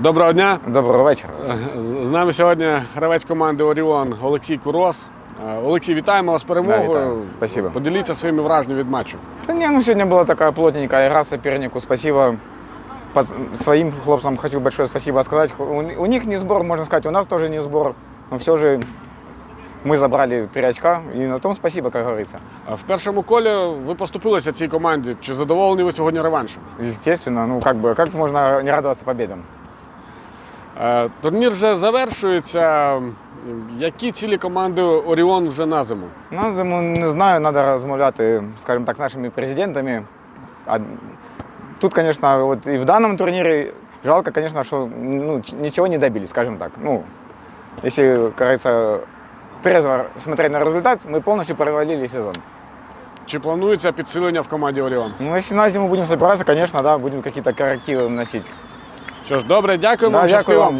Доброго дня. Доброго вечора. З- З нами сьогодні гравець команди Оріон Олексій Курос. Е, Олексій, вітаємо вас з перемогою. Да, вітаю. Спасибо. Поділіться своїми враженнями від матчу. Да не, ну сегодня была такая плотненькая игра сопернику. Спасибо под- своим хлопцам хочу большое спасибо сказать. У, у них не сбор, можно сказать, у нас тоже не сбор. Но все же мы забрали три очка, и на том спасибо, как говорится. Е, В першому колі ви поступилися цій команді. Чи задоволені ви сьогодні реваншем? Естественно, ну как бы, как можно не радоваться победам? Е, Турнір вже завершується. Які цілі команди Оріон вже на зиму? На зиму не знаю, надо розмовляти, скажем так, з нашими президентами. А тут, конечно, вот и в данном турнире жалко, конечно, что ну, ничего не добились, скажем так. Ну, как говорится, трезво смотреть на результат, мы полностью провалили сезон. Чи планується підсилення в команді Оріон? Ну, если на зиму будем собираться, конечно, да, будем какие-то коррективы вносить. Що ж, добре, дякуємо. Да, дякую вам. вам.